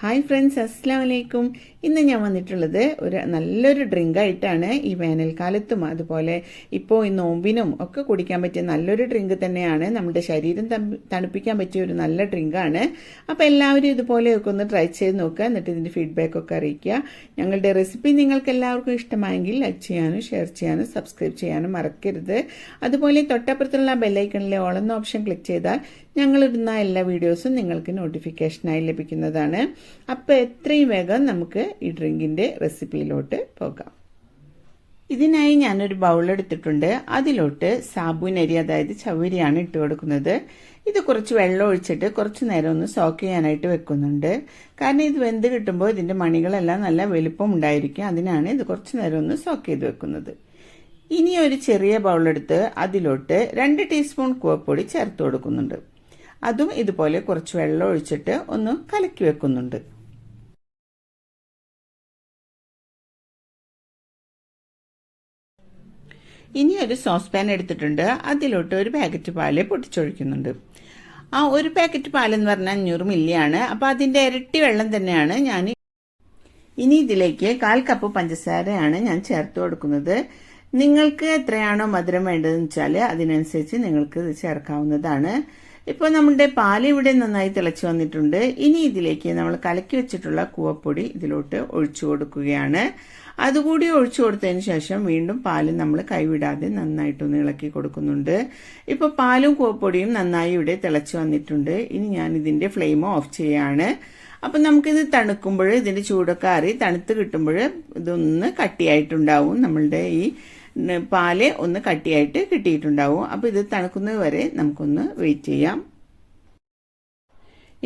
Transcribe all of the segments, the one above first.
Hi friends അസ്സാം വലൈക്കും ഇന്ന് ഞാൻ വന്നിട്ടുള്ളത് ഒരു നല്ലൊരു ഡ്രിങ്ക് ആയിട്ടാണ് ഈ വേനൽക്കാലത്തും അതുപോലെ ഇപ്പോൾ ഈ നോമ്പിനും ഒക്കെ കുടിക്കാൻ പറ്റിയ നല്ലൊരു ഡ്രിങ്ക് തന്നെയാണ്. നമ്മുടെ ശരീരം തണുപ്പിക്കാൻ പറ്റിയ ഒരു നല്ല ഡ്രിങ്കാണ് അപ്പോൾ എല്ലാവരും ഇതുപോലെയൊക്കെ ഒന്ന് ട്രൈ ചെയ്ത് നോക്കുക എന്നിട്ട് ഇതിന്റെ ഫീഡ്ബാക്ക് ഒക്കെ അറിയിക്കുക. ഞങ്ങളുടെ റെസിപ്പി നിങ്ങൾക്ക് എല്ലാവർക്കും ഇഷ്ടമായെങ്കിൽ ലൈക്ക് ചെയ്യാനും ഷെയർ ചെയ്യാനും സബ്സ്ക്രൈബ് ചെയ്യാനും മറക്കരുത്. അതുപോലെ തൊട്ടപ്പുറത്തുള്ള ബെല്ലൈക്കണിലെ ഓളെന്ന ഓപ്ഷൻ ക്ലിക്ക് ചെയ്താൽ ഞങ്ങളിടുന്ന എല്ലാ വീഡിയോസും നിങ്ങൾക്ക് നോട്ടിഫിക്കേഷനായി ലഭിക്കുന്നതാണ്. അപ്പോൾ എത്രയും വേഗം നമുക്ക് ഈ ഡ്രിങ്കിന്റെ റെസിപ്പിയിലോട്ട് പോകാം. ഇതിനായി ഞാനൊരു ബൗൾ എടുത്തിട്ടുണ്ട്. അതിലോട്ട് സാബുനരി അതായത് ചവരിയാണ് ഇട്ട് കൊടുക്കുന്നത്. ഇത് കുറച്ച് വെള്ളം ഒഴിച്ചിട്ട് കുറച്ച് നേരം ഒന്ന് സോക്ക് ചെയ്യാനായിട്ട് വെക്കുന്നുണ്ട്. കാരണം ഇത് വെന്ത് കിട്ടുമ്പോൾ ഇതിന്റെ മണികളെല്ലാം നല്ല വലുപ്പം ഉണ്ടായിരിക്കും. അതിനാണ് ഇത് കുറച്ച് നേരം ഒന്ന് സോക്ക് ചെയ്ത് വെക്കുന്നത്. ഇനി ഒരു ചെറിയ ബൗളെടുത്ത് അതിലോട്ട് രണ്ട് ടീസ്പൂൺ കൂവപ്പൊടി ചേർത്ത് കൊടുക്കുന്നുണ്ട്. അതും ഇതുപോലെ കുറച്ച് വെള്ളം ഒഴിച്ചിട്ട് ഒന്ന് കലക്കി വെക്കുന്നുണ്ട്. ഇനി ഒരു സോസ് പാൻ എടുത്തിട്ടുണ്ട്. അതിലോട്ട് ഒരു പാക്കറ്റ് പാൽ പൊട്ടിച്ചൊഴിക്കുന്നുണ്ട്. ആ ഒരു പാക്കറ്റ് പാലെന്ന് പറഞ്ഞാൽ അഞ്ഞൂറ് മില്ലിയാണ്. അപ്പോൾ അതിന്റെ ഇരട്ടി വെള്ളം തന്നെയാണ് ഞാൻ ഇനി ഇതിലേക്ക് കാൽ കപ്പ് പഞ്ചസാരയാണ് ഞാൻ ചേർത്ത് കൊടുക്കുന്നത്. നിങ്ങൾക്ക് എത്രയാണോ മധുരം വേണ്ടതെന്ന് വെച്ചാൽ അതിനനുസരിച്ച് നിങ്ങൾക്ക് ഇത് ചേർക്കാവുന്നതാണ്. ഇപ്പോൾ നമ്മുടെ പാൽ ഇവിടെ നന്നായി തിളച്ചു വന്നിട്ടുണ്ട്. ഇനി ഇതിലേക്ക് നമ്മൾ കലക്കി വെച്ചിട്ടുള്ള കൂവപ്പൊടി ഇതിലോട്ട് ഒഴിച്ചു കൊടുക്കുകയാണ്. അതുകൂടി ഒഴിച്ചു കൊടുത്തതിന് ശേഷം വീണ്ടും പാൽ നമ്മൾ കൈവിടാതെ നന്നായിട്ടൊന്ന് ഇളക്കി കൊടുക്കുന്നുണ്ട്. ഇപ്പോൾ പാലും കൂവപ്പൊടിയും നന്നായി ഇവിടെ തിളച്ചു വന്നിട്ടുണ്ട്. ഇനി ഞാൻ ഇതിന്റെ ഫ്ലെയിം ഓഫ് ചെയ്യാണ്. അപ്പം നമുക്കിത് തണുക്കുമ്പോൾ ഇതിന്റെ ചൂടൊക്കെ അറി തണുത്ത് കിട്ടുമ്പോൾ ഇതൊന്ന് കട്ടിയായിട്ടുണ്ടാവും. നമ്മളുടെ ഈ പാൽ ഒന്ന് കട്ടിയായിട്ട് കിട്ടിയിട്ടുണ്ടാവും. അപ്പോൾ ഇത് തണുക്കുന്നത് വരെ നമുക്കൊന്ന് വെയിറ്റ് ചെയ്യാം.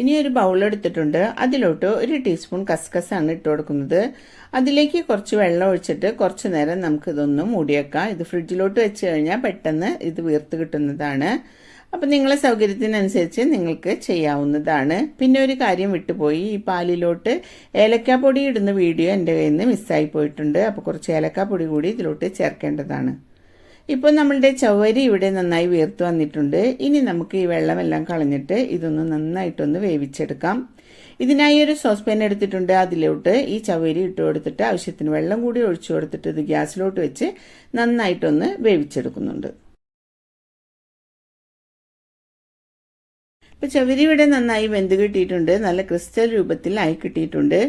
ഇനി ഒരു ബൗൾ എടുത്തിട്ടുണ്ട്. അതിലോട്ട് ഒരു ടീസ്പൂൺ കസ്കസാണ് ഇട്ട് കൊടുക്കുന്നത്. അതിലേക്ക് കുറച്ച് വെള്ളം ഒഴിച്ചിട്ട് കുറച്ച് നേരം നമുക്കിതൊന്ന് മൂടിയേക്കാം. ഇത് ഫ്രിഡ്ജിലോട്ട് വെച്ച് കഴിഞ്ഞാൽ പെട്ടെന്ന് ഇത് വീർത്ത് കിട്ടുന്നതാണ്. അപ്പം നിങ്ങളെ സൗകര്യത്തിനനുസരിച്ച് നിങ്ങൾക്ക് ചെയ്യാവുന്നതാണ്. പിന്നെ ഒരു കാര്യം വിട്ടുപോയി. ഈ പാലിലോട്ട് ഏലക്കാപ്പൊടി ഇടുന്ന വീഡിയോ എന്റെ കയ്യിൽ നിന്ന് മിസ്സായി പോയിട്ടുണ്ട്. അപ്പോൾ കുറച്ച് ഏലക്കാപ്പൊടി കൂടി ഇതിലോട്ട് ചേർക്കേണ്ടതാണ്. ഇപ്പോൾ നമ്മളുടെ ചവരി ഇവിടെ നന്നായി വീർത്ത് വന്നിട്ടുണ്ട്. ഇനി നമുക്ക് ഈ വെള്ളമെല്ലാം കളഞ്ഞിട്ട് ഇതൊന്ന് നന്നായിട്ടൊന്ന് വേവിച്ചെടുക്കാം. ഇതിനായി ഒരു സോസ് പാൻ എടുത്തിട്ടുണ്ട്. അതിലോട്ട് ഈ ചവരി ഇട്ട് കൊടുത്തിട്ട് ആവശ്യത്തിന് വെള്ളം കൂടി ഒഴിച്ചു കൊടുത്തിട്ട് ഇത് ഗ്യാസിലോട്ട് വെച്ച് നന്നായിട്ടൊന്ന് വേവിച്ചെടുക്കുന്നുണ്ട്. ഇപ്പൊ ചവരി ഇവിടെ നന്നായി വെന്ത് കിട്ടിയിട്ടുണ്ട്. നല്ല ക്രിസ്റ്റൽ രൂപത്തിലായി കിട്ടിയിട്ടുണ്ട്.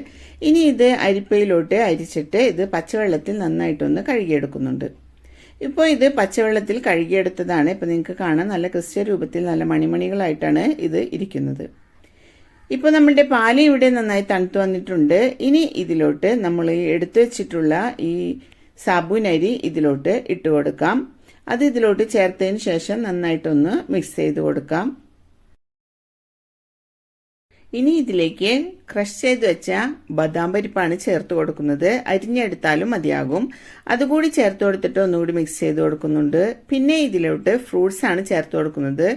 ഇനി ഇത് അരിപ്പയിലോട്ട് അരിച്ചിട്ട് ഇത് പച്ചവെള്ളത്തിൽ നന്നായിട്ടൊന്ന് കഴുകിയെടുക്കുന്നുണ്ട്. ഇപ്പോൾ ഇത് പച്ചവെള്ളത്തിൽ കഴുകിയെടുത്തതാണ്. ഇപ്പൊ നിങ്ങൾക്ക് കാണാം നല്ല ക്രിസ്റ്റൽ രൂപത്തിൽ നല്ല മണിമണികളായിട്ടാണ് ഇത് ഇരിക്കുന്നത്. ഇപ്പോൾ നമ്മുടെ പാൽ ഇവിടെ നന്നായി തണുത്തു വന്നിട്ടുണ്ട്. ഇനി ഇതിലോട്ട് നമ്മൾ എടുത്തു വെച്ചിട്ടുള്ള ഈ സാബുനരി ഇതിലോട്ട് ഇട്ട് കൊടുക്കാം. അത് ഇതിലോട്ട് ചേർത്തതിന് ശേഷം നന്നായിട്ടൊന്ന് മിക്സ് ചെയ്ത് കൊടുക്കാം. ഇനി ഇതിലേക്ക് ക്രഷ് ചെയ്ത് വെച്ച ബദാം പരിപ്പാണ് ചേർത്ത് കൊടുക്കുന്നത്. അരിഞ്ഞെടുത്താലും മതിയാകും. അതുകൂടി ചേർത്ത് കൊടുത്തിട്ട് ഒന്നുകൂടി മിക്സ് ചെയ്ത് കൊടുക്കുന്നുണ്ട്. പിന്നെ ഇതിലോട്ട് ഫ്രൂട്ട്സ് ആണ് ചേർത്ത് കൊടുക്കുന്നത്.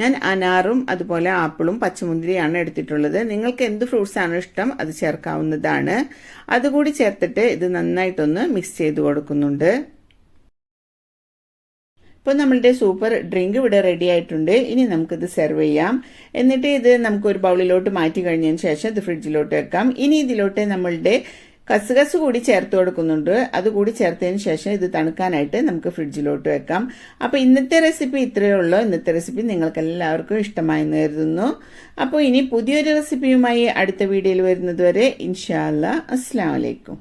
ഞാൻ അനാറും അതുപോലെ ആപ്പിളും പച്ചമുന്തിരിയാണ് എടുത്തിട്ടുള്ളത്. നിങ്ങൾക്ക് എന്ത് ഫ്രൂട്ട്സ് ആണ് ഇഷ്ടം അത് ചേർക്കാവുന്നതാണ്. അതുകൂടി ചേർത്തിട്ട് ഇത് നന്നായിട്ടൊന്ന് മിക്സ് ചെയ്ത് കൊടുക്കുന്നുണ്ട്. ഇപ്പോൾ നമ്മളുടെ സൂപ്പർ ഡ്രിങ്ക് ഇവിടെ റെഡി ആയിട്ടുണ്ട്. ഇനി നമുക്കിത് സെർവ് ചെയ്യാം. എന്നിട്ട് ഇത് നമുക്ക് ഒരു ബൗളിലോട്ട് മാറ്റി കഴിഞ്ഞതിന് ശേഷം ഇത് ഫ്രിഡ്ജിലോട്ട് വെക്കാം. ഇനി ഇതിലോട്ട് നമ്മളുടെ കസുകസ് കൂടി ചേർത്ത് കൊടുക്കുന്നുണ്ട്. അതുകൂടി ചേർത്തതിന് ശേഷം ഇത് തണുക്കാനായിട്ട് നമുക്ക് ഫ്രിഡ്ജിലോട്ട് വെക്കാം. അപ്പോൾ ഇന്നത്തെ റെസിപ്പി ഇത്രയേ ഉള്ളൂ. ഇന്നത്തെ റെസിപ്പി നിങ്ങൾക്ക് എല്ലാവർക്കും ഇഷ്ടമായെന്ന് കരുതുന്നു. അപ്പോൾ ഇനി പുതിയൊരു റെസിപ്പിയുമായി അടുത്ത വീഡിയോയിൽ വരുന്നതുവരെ ഇൻഷാല്ല അസ്സാം വലൈക്കും